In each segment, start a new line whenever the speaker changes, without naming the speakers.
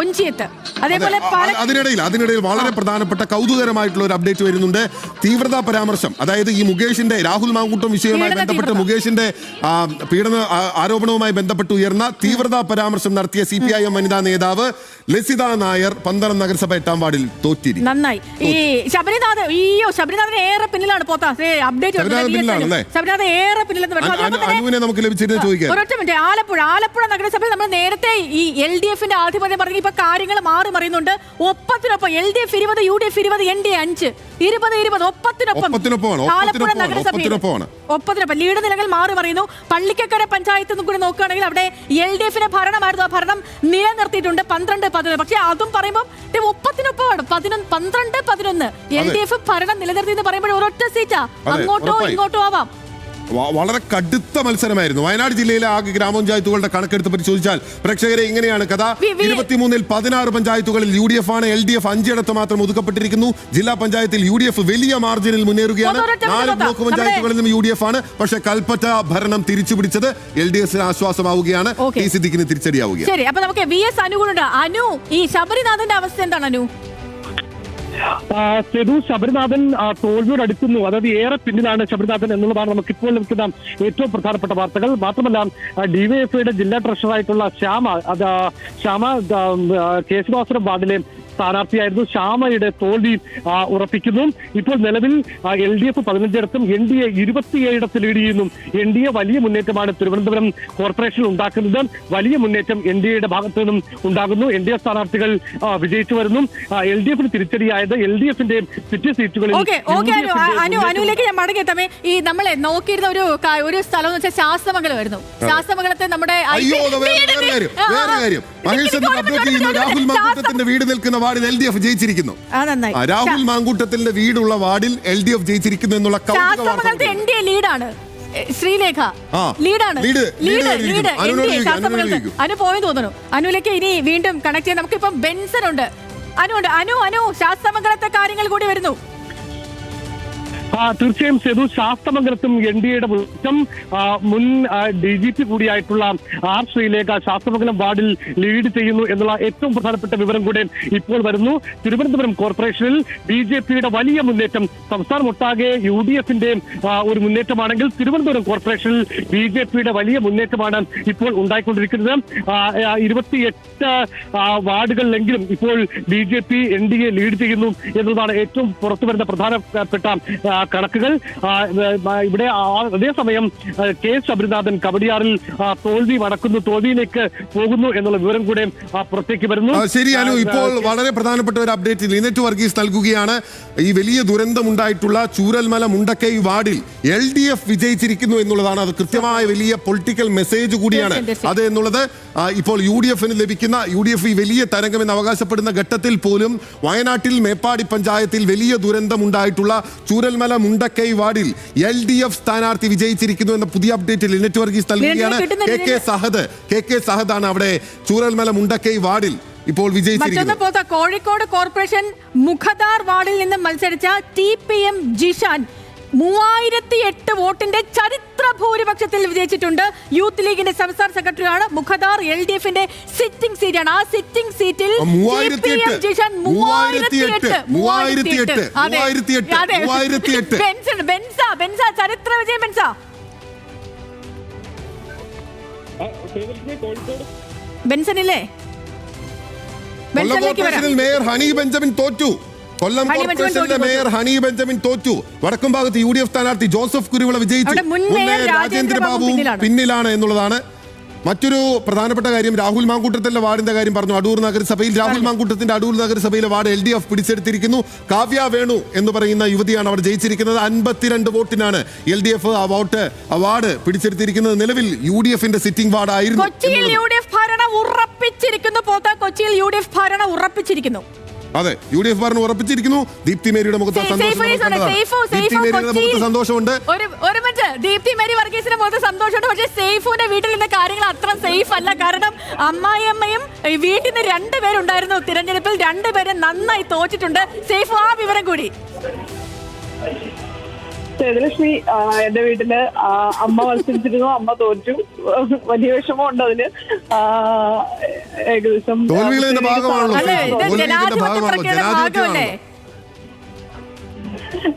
ഒഞ്ചിയത്ത്. അതേപോലെ
അതിനിടയിൽ അതിനിടയിൽ വളരെ പ്രധാനപ്പെട്ട കൗതുകരമായിട്ടുള്ള ഒരു അപ്ഡേറ്റ് വരുന്നുണ്ട്. തീവ്രതാ പരാമർശം. അതായത് ഈ മുകേഷിന്റെ രാഹുൽ മാങ്കൂട്ടം വിഷയവുമായി ബന്ധപ്പെട്ട് മുകേഷിന്റെ പീഡന ആരോപണവുമായി ബന്ധപ്പെട്ട് ഉയർന്ന തീവ്രതാ പരാമർശം നടത്തിയ സി പി ഐ എം വനിതാ നേതാവ് ലസിത നായർ പന്തളം നഗരസഭ എട്ടാം വാർഡിൽ തോറ്റിരി.
നന്നായി. ഈ ശബരിനാഥ് അയ്യോ ശബരിനാഥിന് ഏറെ പിന്നിലാണ് പോത്താ. അപ്ഡേറ്റ്? ഏറെ പിന്നിലെന്ന്
നമുക്ക് ലഭിച്ചിരുന്ന ചോദിക്കാം.
ഒരൊറ്റ മിനിറ്റ്. ആലപ്പുഴ ആലപ്പുഴ നഗരസഭയിൽ നമ്മൾ നേരത്തെ ഈ എൽ ഡി എഫിന്റെ ആധിപത്യം പറഞ്ഞു ഇപ്പൊ കാര്യങ്ങൾ മാറി മറിയുന്നുണ്ട്. ഒപ്പത്തിനൊപ്പം എൽ ഡി എഫ് ഇരുപത് യു ഡി എഫ് ഇരുപത് എൻ ഡി എ അഞ്ച്. ഇരുപത് ഇരുപത് ഒപ്പത്തിനൊപ്പം ആലപ്പുഴ നഗരസഭയിൽ ഒപ്പത്തിനൊപ്പം ലീഡ് നിലകൾ മാറി മറിയുന്നു. പള്ളിക്കക്കര പഞ്ചായത്ത് നിന്നും കൂടി നോക്കുകയാണെങ്കിൽ അവിടെ എൽ ഡി എഫിന്റെ ഭരണമായിരുന്നു. ആ ഭരണം നിലനിർത്തിയിട്ടുണ്ട് പന്ത്രണ്ട് പതിനൊന്ന്. പക്ഷെ അതും പറയുമ്പോൾ ഒപ്പത്തിനൊപ്പമാണ്. പതിനൊന്ന് പന്ത്രണ്ട് പതിനൊന്ന്. എൽ ഡി എഫ് ഭരണം നിലനിർത്തി എന്ന് പറയുമ്പോൾ ഒരൊറ്റ സീറ്റാ. അങ്ങോട്ടോ ഇങ്ങോട്ടോ ആവാം.
വളരെ കടുത്ത മത്സരമായിരുന്നു. വയനാട് ജില്ലയിലെ ആകെ ഗ്രാമപഞ്ചായത്തുകളുടെ കണക്കെടുത്ത് പരിശോധിച്ചാൽ പ്രേക്ഷകരെ ഇങ്ങനെയാണ് കഥ. ഇരുപത്തിമൂന്നിൽ പതിനാറ് പഞ്ചായത്തുകളിൽ യു ഡി എഫ് ആണ് എൽ ഡി എഫ് അഞ്ചിടത്ത് മാത്രം ഒതുക്കപ്പെട്ടിരിക്കുന്നു. ജില്ലാ പഞ്ചായത്തിൽ യു ഡി എഫ് വലിയ മാർജിനിൽ മുന്നേറുകയാണ്. നാല് ബ്ലോക്ക് പഞ്ചായത്തുകളിലും യു ഡി എഫ് ആണ്. പക്ഷേ കൽപ്പറ്റ ഭരണം തിരിച്ചുപിടിച്ചത് എൽ ഡി എഫിന് ആശ്വാസമാവുകയാണ് സിദ്ദിഖിന് തിരിച്ചടിയാവുകയാണ്.
ശരി അപ്പൊ നമുക്ക് വി എസ് അനു ഈ ശബരിനാഥന്റെ അവസ്ഥ എന്താണ് അനു?
സെതു ശബരിനാഥൻ തോൽവിയോട് അടുക്കുന്നു. അതായത് ഏറെ പിന്നിലാണ് ശബരിനാഥൻ എന്നുള്ളതാണ് നമുക്ക് ഇപ്പോൾ ലഭിക്കുന്ന ഏറ്റവും പ്രധാനപ്പെട്ട വാർത്തകൾ. മാത്രമല്ല ഡിവൈഎഫ്ഐയുടെ ജില്ലാ ട്രഷറായിട്ടുള്ള ശ്യാമ അത് ശ്യാമ കേശവാസുരം വാർഡിലെ സ്ഥാനാർത്ഥിയായിരുന്നു ശ്യാമയുടെ തോൽവി ഉറപ്പിക്കുന്നു. ഇപ്പോൾ നിലവിൽ എൽ ഡി എഫ് പതിനഞ്ചിടത്തും എൻ ഡി എ ഇരുപത്തിയേഴിടത്ത് ലീഡ് ചെയ്യുന്നു. എൻ ഡി എ വലിയ മുന്നേറ്റമാണ് തിരുവനന്തപുരം കോർപ്പറേഷനിൽ ഉണ്ടാക്കുന്നത്. വലിയ മുന്നേറ്റം എൻ ഡി എയുടെ ഭാഗത്തു നിന്നും ഉണ്ടാകുന്നു. എൻ ഡി എ സ്ഥാനാർത്ഥികൾ വിജയിച്ചു വരുന്നു. എൽ ഡി എഫിന് തിരിച്ചടിയായത് എൽ ഡി എഫിന്റെ സിറ്റി സീറ്റുകളിൽ
അനു അനുവിലേക്ക് ഞാൻ ഈ നമ്മളെ നോക്കിയിരുന്ന ഒരു ഒരു സ്ഥലം എന്ന് വെച്ചാൽ ശാസ്തമംഗലമായിരുന്നു ശാസ്തമംഗലത്തെ നമ്മുടെ
അയ്യോ അത് വേറെ വേറെ കാര്യം. വേറെ കാര്യം. മഹേഷ്
എനിക്ക്
അപ്ഡേറ്റ് ചെയ്യുന്നു രാഹുൽ മാങ്കൂട്ടത്തിന്റെ വീട് നിൽക്കുന്ന വാർഡിൽ എൽ ഡി എഫ് ജയിച്ചിരിക്കുന്നു.
ആ നന്നായി.
ആ, രാഹുൽ മാങ്കൂട്ടത്തിന്റെ വീടുള്ള വാർഡിൽ എൽ ഡി എഫ് ജയിച്ചിരിക്കുന്നു എന്നുള്ള കൗതുക വാർത്ത
ശാസ്തമംഗലത്തെ എൻ ഡി എ ലീഡാണ് എ, ശ്രീലേഖ.
ആ.
ലീഡാണ്
ലീഡ്, ലീഡ്
ലീഡ്
കഴിഞ്ഞിരിക്കുന്നു.
ലീഡ് എൻ
അനുവിനോട്
ഡി എ
ചോദിക്കൂ,
ശാസ്തമംഗലത്ത്
അനുവിനോട്
അനു പോയെന്ന് തോന്നുന്നു. അനുവിലേക്ക് ഇനി വീണ്ടും കണക്ട് ചെയ്യാൻ നമുക്കിപ്പം ബെൻസൺ ഉണ്ട് അനു ഉണ്ട്. അനു അനു ശാസ്ത്രമംഗലത്തെ കാര്യങ്ങൾ കൂടി വരുന്നു.
തീർച്ചയായും സേതു ശാസ്തമംഗലത്തും എൻ ഡി എയുടെ മുറ്റം മുൻ ഡി ജി പി കൂടിയായിട്ടുള്ള ആർ ശ്രീലേഖ ശാസ്തമംഗലം വാർഡിൽ ലീഡ് ചെയ്യുന്നു എന്നുള്ള ഏറ്റവും പ്രധാനപ്പെട്ട വിവരം കൂടെ ഇപ്പോൾ വരുന്നു. തിരുവനന്തപുരം കോർപ്പറേഷനിൽ ബി ജെ പിയുടെ വലിയ മുന്നേറ്റം സംസ്ഥാനമൊട്ടാകെ യു ഡി എഫിന്റെ ഒരു മുന്നേറ്റമാണെങ്കിൽ തിരുവനന്തപുരം കോർപ്പറേഷനിൽ ബി ജെ പിയുടെ വലിയ മുന്നേറ്റമാണ് ഇപ്പോൾ ഉണ്ടായിക്കൊണ്ടിരിക്കുന്നത്. ഇരുപത്തിയെട്ട് വാർഡുകളിലെങ്കിലും ഇപ്പോൾ B J P N D A lead ചെയ്യുന്നു എന്നതാണ് ഏറ്റവും പുറത്തു വരുന്ന പ്രധാനപ്പെട്ട കണക്കുകൾ ഇവിടെ അതേസമയം കെ ശബരിനാഥൻ കബഡിയാറിൽ തോൽവി മടക്കുന്നു തോൽവിയിലേക്ക് പോകുന്നു എന്നുള്ള വിവരം കൂടെ പുറത്തേക്ക് വരുന്നു.
ശരിയാണ് ശരി അനു ഇപ്പോൾ വളരെ പ്രധാനപ്പെട്ട ഒരു അപ്ഡേറ്റ് ലിനറ്റ് വർഗീസ് നൽകുകയാണ്. ഈ വലിയ ദുരന്തമുണ്ടായിട്ടുള്ള ചൂരൽമല മുണ്ടക്കൈ വാർഡിൽ എൽ ഡി എഫ് വിജയിച്ചിരിക്കുന്നു എന്നുള്ളതാണ്. അത് കൃത്യമായ വലിയ പൊളിറ്റിക്കൽ മെസ്സേജ് കൂടിയാണ്. അത് എന്നുള്ളത് ഇപ്പോൾ യു ഡി എഫിന് ലഭിക്കുന്ന യു ഡി എഫ് ഈ വലിയ തരംഗം എന്ന് അവകാശപ്പെടുന്ന ഘട്ടത്തിൽ പോലും വയനാട്ടിൽ മേപ്പാടി പഞ്ചായത്തിൽ വലിയ ദുരന്തമുണ്ടായിട്ടുള്ള ചൂരൽമല മുണ്ടക്കൈ വാർഡിൽ എൽ ഡി എഫ് സ്ഥാനാർത്ഥി വിജയിച്ചിരിക്കുന്നു എന്ന പുതിയ അപ്ഡേറ്റ് ലിനറ്റ് വർഗീസ് നൽകുകയാണ്. K K Sahad K K Sahad ആണ് അവിടെ ചൂരൽമല മുണ്ടക്കൈ വാർഡിൽ ഇപ്പോൾ വിജയിച്ചിരിക്കുന്നത്.
കോഴിക്കോട് കോർപ്പറേഷൻ മുഖദാർ വാർഡിൽ നിന്ന് മത്സരിച്ച ടി പി എം ജിഷാൻ മൂവായിരത്തി എട്ട് വോട്ടിന്റെ ചരിത്ര ഭൂരിപക്ഷത്തിൽ വിജയിച്ചിട്ടുണ്ട് യൂത്ത് ലീഗിന്റെ സംസ്ഥാന സെക്രട്ടറിയാണ് മുഖദാർ എൽ ഡി എഫിന്റെ സിറ്റിംഗ് സീറ്റാണ്. ആ സിറ്റിംഗ് സീറ്റിൽ ചരിത്ര വിജയം ബെൻസ ബെൻസൺ ഇല്ലേ ബെൻസണിലേക്ക് വരാം.
മേയർ ഹണി ബെഞ്ചമിൻ തോറ്റു. കൊല്ലം കോർപ്പറേഷനിലെ മേയർ ഹണി ബെഞ്ചമിൻ തോറ്റു. വടക്കും ഭാഗത്ത് യു ഡി എഫ് സ്ഥാനാർത്ഥി ജോസഫ് കുരുവിള വിജയിച്ചു. രാജേന്ദ്രബാബു
പിന്നിലാണ്.
എന്നുള്ളതാണ്. മറ്റൊരു പ്രധാനപ്പെട്ട കാര്യം രാഹുൽ മാങ്കൂട്ടത്തിന്റെ വാർഡിന്റെ കാര്യം പറഞ്ഞു. അടൂർ നഗരസഭയിൽ രാഹുൽ മാങ്കൂട്ടത്തിന്റെ അടൂർ നഗരസഭയിലെ വാർഡ് എൽ ഡി എഫ് പിടിച്ചെടുത്തിരിക്കുന്നു. കാവ്യ വേണു എന്ന് പറയുന്ന യുവതിയാണ് അവർ ജയിച്ചിരിക്കുന്നത്. അൻപത്തിരണ്ട് വോട്ടിനാണ് എൽ ഡി എഫ് ആ വോട്ട് അവാർഡ് വാർഡ് പിടിച്ചെടുത്തിരിക്കുന്നത്. നിലവിൽ യു ഡി എഫിന്റെ സിറ്റിംഗ് വാർഡ് ആയിരുന്നു.
കൊച്ചിയിൽ. യു ഡി എഫ് ഭരണം ഉറപ്പിച്ചിരിക്കുന്നു. പോത്ത കൊച്ചിയിൽ യു ഡി എഫ് ഭരണം ഉറപ്പിച്ചിരിക്കുന്നു.
അതെ യു ഡി എഫ് ഭരണം ഉറപ്പിച്ചിരിക്കുന്നു. ദീപ്തി മേരിയുടെ മുഖത്ത് ദീപ്തി മേരിയുടെ മുഖത്ത് സന്തോഷമുണ്ട്.
ഒരു മിനിറ്റ്. ദീപ്തി മേരി വർഗീസിന്റെ മുഖത്ത് സന്തോഷമുണ്ട്. പക്ഷേ സേഫുവിന്റെ വീട്ടിൽ നിന്ന് കാര്യങ്ങൾ അത്ര സേഫ് അല്ല. കാരണം അമ്മായിയമ്മയും വീട്ടിൽ നിന്ന് രണ്ടുപേരുണ്ടായിരുന്നു തിരഞ്ഞെടുപ്പിൽ. രണ്ടുപേരും നന്നായി തോറ്റിട്ടുണ്ട്. സേഫ് ആ വിവരം കൂടി.
സേതുലക്ഷ്മി ആ, എന്റെ വീട്ടിൽ അമ്മ മത്സരിച്ചിരുന്നു അമ്മ തോറ്റു. വലിയ വിഷമമുണ്ട് അതിന്. ഏകദേശം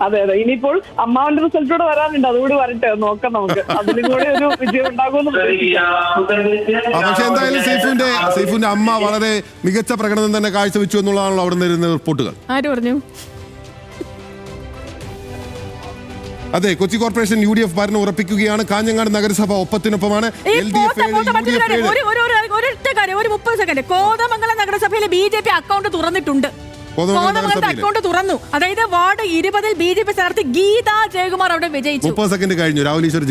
അതെ അതെ ഇനിയിപ്പോൾ അമ്മാവന്റെ റിസൾട്ട് കൂടെ വരാനുണ്ട്. അതുകൂടി വരട്ടെ നോക്കാം നമുക്ക്. അതിലും കൂടി ഒരു വിജയം ഉണ്ടാകുമെന്ന്
പക്ഷെ എന്തായാലും സൈഫുവിന്റെ സൈഫുവിന്റെ അമ്മ വളരെ മികച്ച പ്രകടനം തന്നെ കാഴ്ചവെച്ചു എന്നുള്ളതാണല്ലോ അവിടെ നിന്ന് റിപ്പോർട്ടുകൾ.
ആര് പറഞ്ഞു?
അതെ Kochi corporation U D F ഭരണം ഉറപ്പിക്കുകയാണ്. കാഞ്ഞങ്ങാട് നഗരസഭ ഒപ്പത്തിനൊപ്പമാണ്.
ഒരു മുപ്പത് സെക്കൻഡ്. കോതമംഗലം നഗരസഭയിലെ ബി ജെ പി അക്കൗണ്ട് തുറന്നിട്ടുണ്ട്. കോതമംഗലത്തെ അക്കൗണ്ട് തുറന്നു. അതായത് വാർഡ് ഇരുപതിൽ ബി ജെ പി സ്ഥാനാർത്ഥി ഗീത ജയകുമാർ അവിടെ വിജയിച്ചു.
മുപ്പത് സെക്കൻഡ് കഴിഞ്ഞു. രാഹുൽ ഈശ്വർ.